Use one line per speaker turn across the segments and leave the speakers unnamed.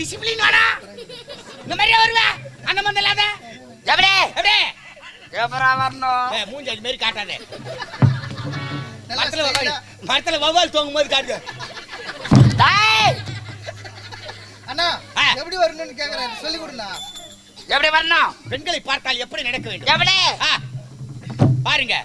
Discipline வாடா. இந்த மாதிரியே வருவேன் அந்த மாதிரி இல்லாத?
எப்படி
எப்படி
எப்பரா வரணும்?
மூஞ்சி அது மாதிரி காட்டாதே. மரத்துல. மரத்துல வவ்வால் தூங்கும் போது காட்டுங்க
டேய்!
அண்ணா. எப்படி வரணும்னு கேக்குறாரு. சொல்லி கொடுண்ணா.
எப்படி வரணும்?
பெண்களை பார்த்தால் எப்படி நடக்க வேண்டும்?
எப்படி
பாருங்க.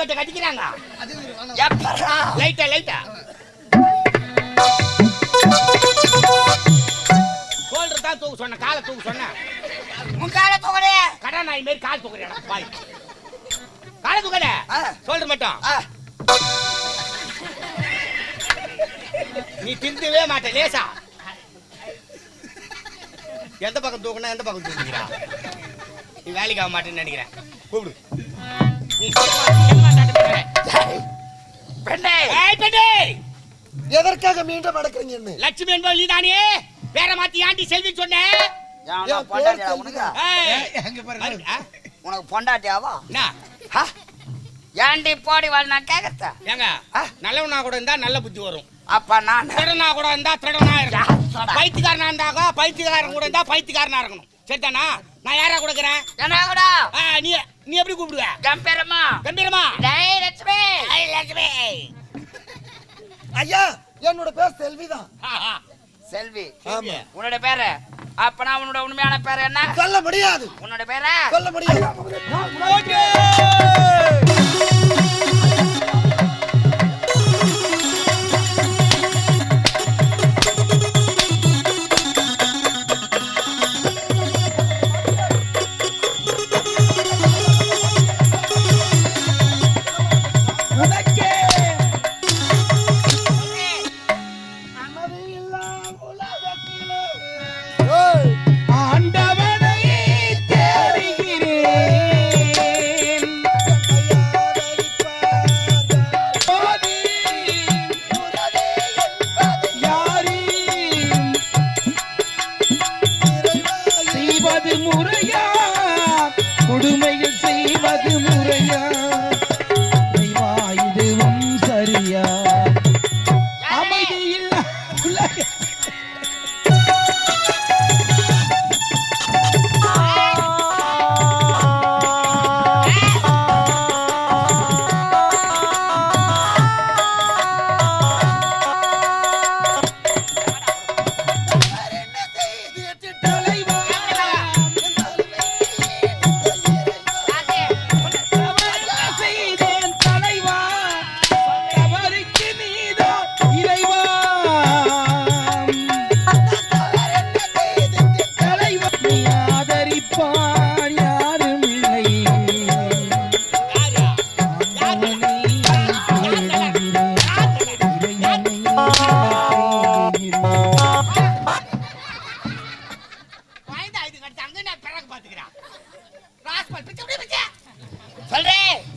கட்ட கட்டிக்கிறாங்க. லைட்டா லைட்டா. ஷோல்டர் தான் தூக்க சொன்ன காலை தூக்க சொன்னேன்.
உன் கால தூக்கடே.
கடை நாய் மாதிரி கால் தூக்குறேன் பாய் காலை தூக்காத
ஆ.
ஷோல்டர் மட்டும்.
ஆ,
நீ திருந்தவே மாட்ட லேசா. எந்த பக்கம் தூக்கணும் எந்த பக்கம் தூக்கிக்கிறா நீ வேலைக்கு ஆக மாட்டேன்னு நினைக்கிறேன். கூப்பிடு.
பெண்ணே.
ஏய், பெண்ணே!
எதற்காக மீண்டும் நடக்கிறீங்கன்னு
லட்சுமி என்பவள் நீதானே? வேற மாத்தி ஆண்டி செல்வி சொன்ன.
பேர்
உனக்கு?
ஏய்,
எங்க பாரு
பாரு, ஆ,
உனக்கு பொண்டாட்டியாவா? ஏன்டி போடி வாழ் நான் கேட்கறத
ஏங்க
ஆ.
நல்லவனா கூட இருந்தா நல்ல புத்தி வரும்.
அப்ப நான்?
திருடனா கூட இருந்தா திருடனா இருக்கணும். பைத்தியக்காரனா இருந்தாக்கா பைத்தியக்காரன் கூட இருந்தா பைத்தியக்காரனா இருக்கணும். சரிதானா? நான் யாரா கொடுக்குறேன்?
என்ன கூட?
ஆ, நீ நீ எப்படி கூப்பிடுவ?
கம்பீரமா.
கம்பீரமா?
டேய் லட்சுமி.
ஐய், லட்சுமி.
ஐயா என்னோட பேர் செல்விதான்.
ஆ, ஆ.
செல்வி.
ஆமா.
உன்னோட பேரு? அப்பனா உன்னோட உண்மையான பேரு என்ன?
சொல்ல முடியாது.
உன்னோட பேரு?
சொல்ல முடியாது.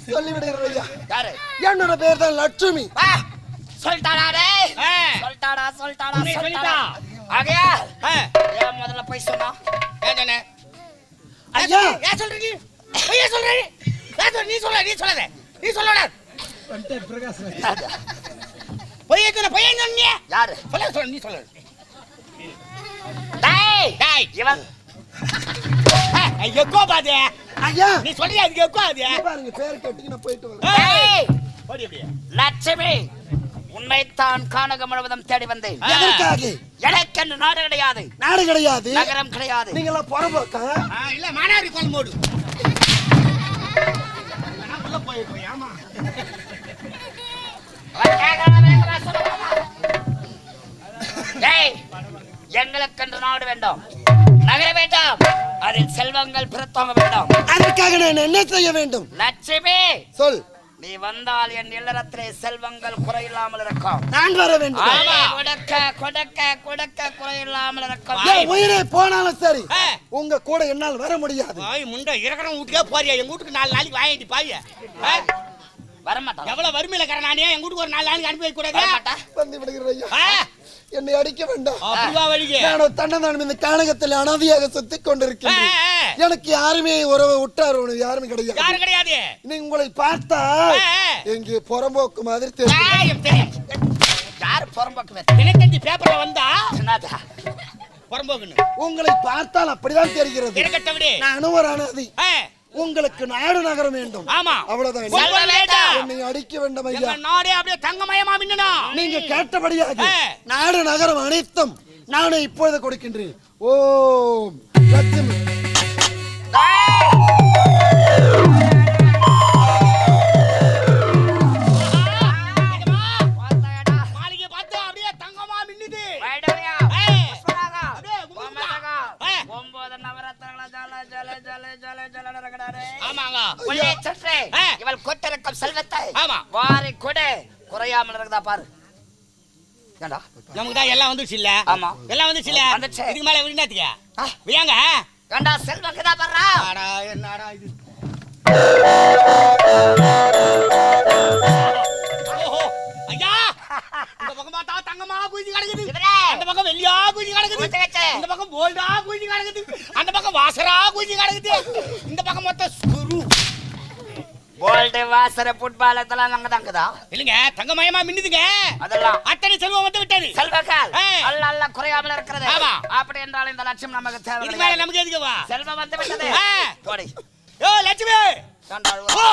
சொல்றே
சொல்லி விடுகிறேன் ஐயா
யாரு
என்னோட பேர் தான் லட்சுமி
வா சொல்லிட்டாடா டேய். சொல்லிட்டாடா சொல்லிட்டாடா
சொல்லிட்டா.
ஆகையா ஏன் முதல்ல போய் சொன்னா
ஏன் சொன்ன?
ஐயா.
ஏன் சொல்ற நீ? ஏன் சொல்ற நீ? ஏன் சொல்ற? நீ சொல்ல, நீ சொல்லாத. நீ சொல்லக்கூடாது. பொய்யை சொன்ன, பொய்யை சொன்ன நீ.
யாரு
சொல்ல, சொல்ல, நீ சொல்லு.
டேய்
டேய்,
இவன்
ஏய், எக்கோ பாது.
ஐயா!
நீ சொல்றியா, அதுக்கு?
இங்க பாருங்க பேர் கேட்டு நான் போயிட்டு வரேன்.
லட்சுமி உன்னைத்தான் காணக முழுவதும் தேடி வந்தேன்.
எதற்காக?
எனக்கென்று நாடு கிடையாது.
நாடு கிடையாது.
நகரம் கிடையாது.
நீங்க எல்லாம் புறம்போக்கா
இல்ல, மானாரி
சொல்லுவாமா? டேய் எங்களுக்கென்று நாடு வேண்டும். நகர வேண்டாம். அதில் செல்வங்கள் பிறத்தவங்க வேண்டும்.
அதற்காக நான் என்ன செய்ய வேண்டும்?
லட்சுமி
சொல்.
நீ வந்தால் என் இல்லறத்திலே செல்வங்கள் குறையில்லாமல் இருக்கும்.
நான் வர வேண்டும்.
ஆமா, கொடுக்க கொடுக்க கொடுக்க குறையில்லாமல் இருக்கும்.
உயிரே போனாலும் சரி.
ஆ.
உங்க கூட என்னால் வர முடியாது.
வாய் முண்டை இருக்கிறவன் வீட்டுக்கே போறியா? எங்க வீட்டுக்கு நாலு நாளைக்கு வாங்கிட்டு பாய.
வரமாட்டான்.
எவ்வளவு வறுமையில நானே எங்க வீட்டுக்கு ஒரு நாலு நாளைக்கு அனுப்பி வைக்க கூடாது?
வரமாட்டா
வந்து விடுகிறேன் என்னை அடிக்க வேண்டாம்.
அப்படிவா வழிக்கு.
நான் தன்னதான் இந்த கானகத்தில் அனாதையாக சுத்திக் கொண்டிருக்கிறேன்
ஆ.
எனக்கு யாருமே உறவு உற்றார் உறவு யாருமே கிடையாது.
யாரு கிடையாது?
நீ உங்களை பார்த்தா. எங்கே புறம்போக்கு மாதிரி தெரியும்.
யார் புறம்போக்கு
தினத்தந்தி பேப்பர்ல வந்தா
என்னதா?
புறம்போக்குன்னு.
உங்களை பார்த்தால் அப்படிதான் தெரிகிறது. நானும் ஒரு அனாதை. உங்களுக்கு நாடு நகரம் வேண்டும்.
ஆமா.
அவ்வளவுதான். என்னை அடிக்க வேண்டாம் ஐயா.
நாடே அப்படியே தங்கமயமா மின்னணும்
நீங்க கேட்டபடியாக. நாடு நகரம் அனைத்தும் நானே இப்பொழுது கொடுக்கின்றேன். ஓம். லட்சுமி
ஆமாங்க.
சற்றே
ஆ.
இவள் கொட்டிருக்கும் செல்வத்தை.
ஆமா.
வாரி கொடு. குறையாமல் இருக்குதா பாரு. ஏண்டா?
நமக்கு தான் எல்லாம் வந்துருச்சு இல்ல?
ஆமா.
எல்லாம் வந்துருச்சு இல்ல. இதுக்கு மேல விருந்தாத்துக்க
ஆ.
வியாங்க
ஏண்டா செல்வக்குதா பாருடா
ஆடா என்னடா இது? ஐயா! இந்த பக்கம் பார்த்தா தங்கமா குஞ்சு கிடக்குது. அந்த பக்கம் வெள்ளியா குஞ்சு கிடக்குது. இந்த பக்கம் கோல்டா குஞ்சு கிடக்குது. அந்த பக்கம் வாசரா குஞ்சு கிடக்குது இந்த பக்கம் மொத்தம் ஸ்குரு
கோல்டு வாசர ஃபுட்பால் இதெல்லாம் அங்க தாங்கதா
இல்லைங்க தங்கமயமா மின்னுதுங்க.
அதெல்லாம்.
அத்தனை செல்வம் வந்து விட்டது.
செல்வக்கால். அல்ல அல்ல குறையாமல் இருக்கிறது.
ஆமா.
அப்படி என்றால் இந்த லட்சம் நமக்கு தேவை
இதுக்கு மேல. நமக்கு எதுக்குவா
செல்வம் வந்து விட்டது.
ஆ.
போடி.
ஓ லட்சுமி? ஓ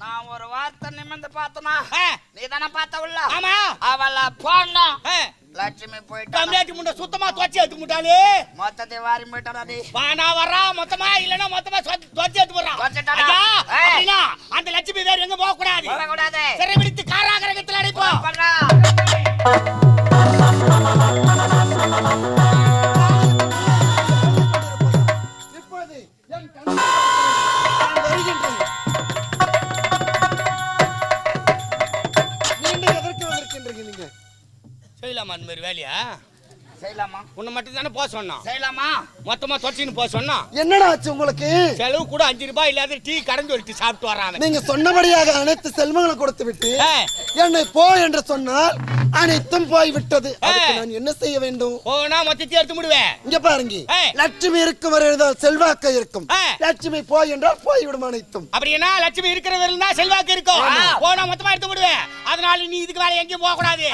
நான் ஒரு வார்த்தை நிமிர்ந்து பார்த்தனா நீ தானே பார்த்த உள்ள
ஆமா.
அவள போனோம்
ஆ,
லட்சுமி போயிட்டா
கம்மியாட்டி முண்டை சுத்தமா துவச்சி எடுத்து முட்டாளே.
மொத்தத்தை வாரி போயிட்டாடா நீ.
வானா வர்றா மொத்தமா இல்லனா மொத்தமா துவச்சி எடுத்து? ஐயா
ஏய்.
அப்படின்னா அந்த லட்சுமி வேற எங்க போக கூடாது
வரக்கூடாது
சிறை பிடித்து காராகிரகத்தில் அடைப்போம்.
புறப்படுறா.
வேலையா
செய்யலாமா?
உன்னை மட்டும் தானே போக சொன்னோம்
செய்யலாமா?
மொத்தமா துவச்சின்னு போக சொன்னோம்
என்னடா ஆச்சு உங்களுக்கு?
செலவு கூட அஞ்சு ரூபாய் இல்லாத டீ கடைஞ்சு ஒரு டீ சாப்பிட்டு வரான்
நீங்க சொன்னபடியாக அனைத்து செல்வங்களும் கொடுத்து விட்டு. என்னை போ என்று சொன்னால் அனைத்தும் போய் விட்டது அதுக்கு நான் என்ன செய்ய வேண்டும்?
போனா மொத்தத்தையும் எடுத்து விடுவேன்
இங்க பாருங்க. லட்சுமி இருக்கும் வரை செல்வாக்கு இருக்கும். லட்சுமி போய் என்றால் போய்விடும் அனைத்தும்.
அப்படின்னா லட்சுமி இருக்கிற வரையிலும் தான் செல்வாக்கு இருக்கும். போனா மொத்தமா எடுத்து விடுவேன் அதனால நீ இதுக்கு மேல எங்கேயும் போக கூடாது.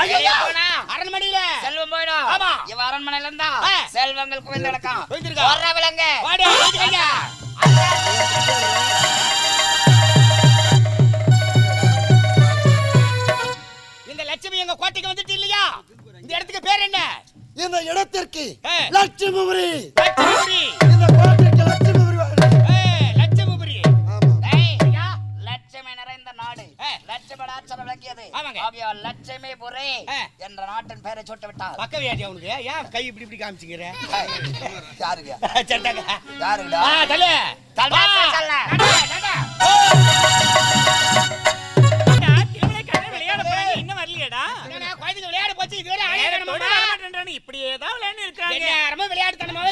அரண்மனையில.
செல்வம் போயிடும்.
ஆமா.
இவ அரண்மனையில இருந்தா. செல்வங்கள் குவிந்து
குவிந்திருக்கா?
வர்ற விலங்கு.
ஏய்.
லட்சுமிபுரி.
லட்சுமிபுரி.
இந்த கோட்டைக்கு லட்சுமிபுரி
லட்சுமிபுரி.
லட்சுமி நிறைந்த நாடு.
ஆ.
லட்சுமி டாச்சர் விளக்கியது
ஆமாங்க.
ஆகிய லட்சுமி புரி
ஆ.
என்ற நாட்டின் பெயரை சுட்டு விட்டார்.
பக்க வியாதி அவனுக்கு. ஏன் கை இப்படி இப்படி காமிச்சிக்கிற?
யாருங்க?
சரிதாங்க
யாருடா?
ஆ தல
தல,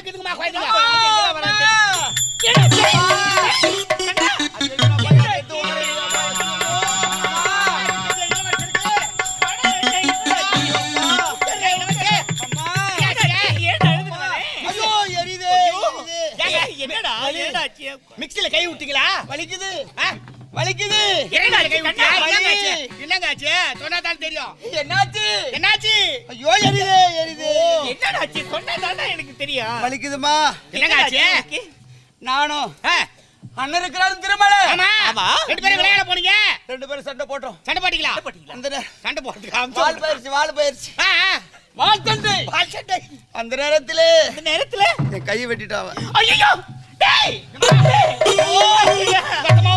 இருக்குதுங்கம்மா குழந்தைங்க. மிக்ஸில கை விட்டீங்களா வலிக்குது. வலிக்குது. என்னடா கை விட்டியா என்னங்க ஆச்சு? என்னங்க ஆச்சு? சொன்னா தான் தெரியும்.
என்னாச்சு?
என்னாச்சு?
ஐயோ எரியுதே எரியுதே.
என்னடாச்சு? சொன்னா எனக்கு தெரியும்.
வலிக்குதுமா
என்னங்க ஆச்சு?
நானும்
அண்ணன் இருக்கிறாரு திருமலை.
ஆமா. ரெண்டு பேரும் விளையாட போனீங்க?
ரெண்டு பேரும் சண்டை போட்டோம்.
சண்டை போட்டீங்களா?
அந்த
சண்டை
வால்
போட்டு
பயிற்சி வால் பயிற்சி. வால் சண்டை.
வால் சண்டை.
அந்த நேரத்துல
இந்த நேரத்துல?
என் கையை வெட்டிட்டாவ
ஐயோ டேய் ரத்தமா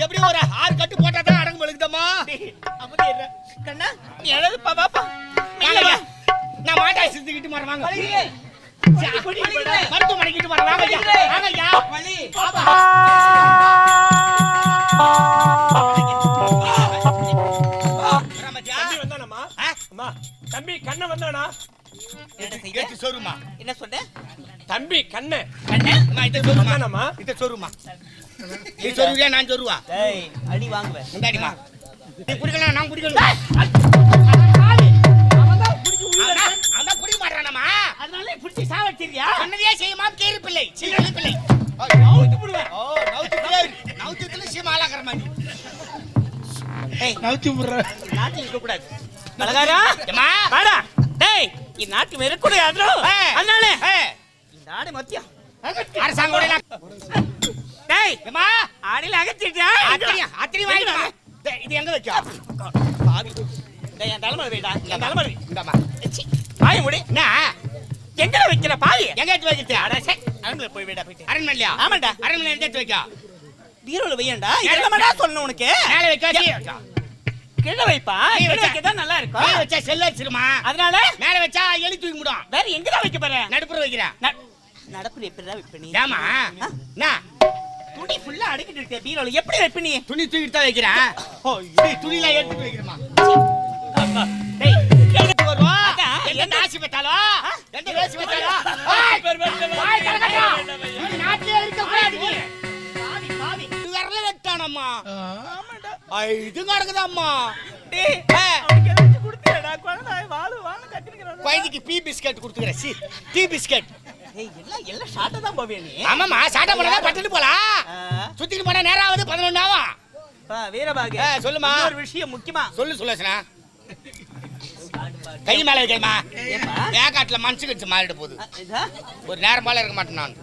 எப்படி ஒரு கட்டு
கண்ணா பாப்பா
நான் மாட்டாய்
தம்பி வந்தானம்மா? தம்பி கண்ண வந்தானா?
எடுத்து சொருமா.
என்ன சொன்ன தம்பி கண்ண.
கண்ணே? அம்மா, இதை சொருமா. இதை சொருமா. நீ சொருவியா நான் சொருவா
டேய் அடி வாங்குவேன்
முந்தாடிமா நீ குடிக்கலாம் நான் அவன்
அதனால பிடிச்சி
செய்யுமா? கேரு பிள்ளை. சின்ன பிள்ளை
விடுவேன்
ஓ நவுத்து நவுத்துல சீமா ஆளாக்கிற மாதிரி.
நவுத்தி விடுற
நாட்டில் இருக்க கூடாது அழகாரா?
ஏம்மா?
வாடா. வெறுக்கூட யாரோ?
ஏ.
அதனால.
ஏ,
இந்த ஆடு மத்தியம்.
அரசாங்க உடையில
டேய்
ஏம்மா?
ஆடில அகத்திட்டா?
அத்திரி அத்திரி வாங்கிட்டு வா. டேய், இது எங்க வைக்கா
டேய் என் தலைமறை வைடா என் தலைமறை.
இந்தாம்மா.
வாய முடி.
என்ன?
எங்கட வைக்கிற பாவி?
எங்க எடுத்து வைக்கிறது
அட சே அரண்மனை போய் வைடா போயிட்டு.
அரண்மனையா
ஆமாண்டா.
அரண்மனை எங்க எடுத்து வைக்கா
பீரோல வையண்டா. இதெல்லாமடா சொன்ன உனக்கு?
மேல வைக்கா கீழே
கீழ வைப்பா
கீழ
கீழ
வச்சா.
வைக்க தான் நல்லா
கீழே
இருக்கும்
வச்சா செல்ல வச்சிருமா
அதனால
மேல வச்சா எலி தூக்கி முடும்
வேற எங்க தான் வைக்க போற
நடுப்புற வைக்கிறேன்
ந- நடப்புற எப்படிடா வைப்ப நீ
ஏமா என்ன
துணி ஃபுல்லா அடிக்கிட்டு இருக்க பீரோல எப்படி வைப்ப நீ
துணி தூக்கிட்டு தான் வைக்கிறேன் டேய், துணிலாம் எடுத்துட்டு வைக்கிறேமா
டேய்
எங்க எந்த
என்ன-
ராசி பெற்றாலும் வாய் திறக்கட்டா. இந்த நாட்டிலே இருக்கக்கூடாது நீ. இது விரல வெட்டானம்மா இது கிடக்குதாம்மா குழந்தைக்கு பீ பிஸ்கட் கொடுத்துக்கிறேன். C D biscuit.
எல்லாம் எல்லாம் ஷார்ட்டா தான் போவே நீ?
ஆமாம்மா சாட்டை பண்ணா பட்டுட்டு போலாம் சுத்திட்டு போனா நேரம் ஆகுது பதினொன்னு ஆகும்
வீரபாகு.
சொல்லுமா.
ஒரு விஷயம் முக்கியமா.
சொல்லு சுலோசனா கை மேல வைக்கணுமா?
ஏப்பா?
வேகாட்டுல மனசு கடிச்சு மாறிட போகுது? ஒரு நேரம் போல இருக்க மாட்டேன் நான்.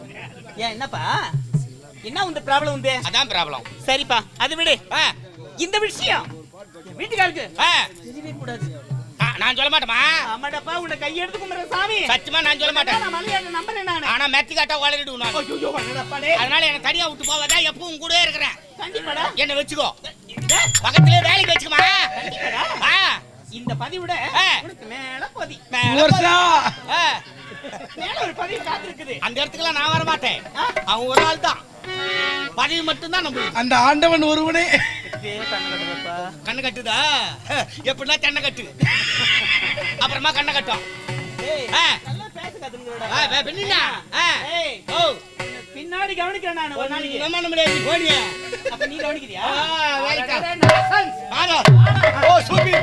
ஏன் என்னப்பா? என்ன உந்த ப்ராப்ளம் உண்டு?
அதான் ப்ராப்ளம்
சரிப்பா அது விடு. இந்த விஷயம். வீட்டுக்காருக்கு.
நான் சொல்ல மாட்டேமா
ஆமாடப்பா உன்னை கையெடுத்து கும்பிடுற சாமி.
சத்தியமா நான் சொல்ல மாட்டேன்.
நான் மலையாள நம்புறேன் நானு.
ஆனா மெத்தி காட்டா வளரிடுவேன் நான்.
ஐயோ
அதனால என்ன தனியா விட்டு போவதா எப்பவும் கூட இருக்கிறேன்.
கண்டிப்பாடா.
என்ன வச்சுக்கோ.
இந்த
பக்கத்திலே வேலைக்கு வச்சுக்கமா
கண்டிப்பாடா. இந்த பதிவிட. உனக்கு மேல பதி.
மேல
மேல ஒரு பதிவு காத்திருக்குது.
அந்த இடத்துக்குலாம் நான் வர மாட்டேன்? அவன் ஒரு ஆள் தான் பதவி மட்டும்தான் நம்மளுக்கு
அந்த ஆண்டவன் ஒருவனே.
இதே கண்ணடப்பா
கண்ணு கட்டுதா எப்படின்னா தென்னை கட்டு. அப்புறமா கண்ணை கட்டும்
பின்னாடி கவனிக்கிறேன் நான் ஒரு நாளைக்கு.
நம்மளே போனியா
அப்ப நீ கவனிக்கிறியா?
ஓ சூப்பி.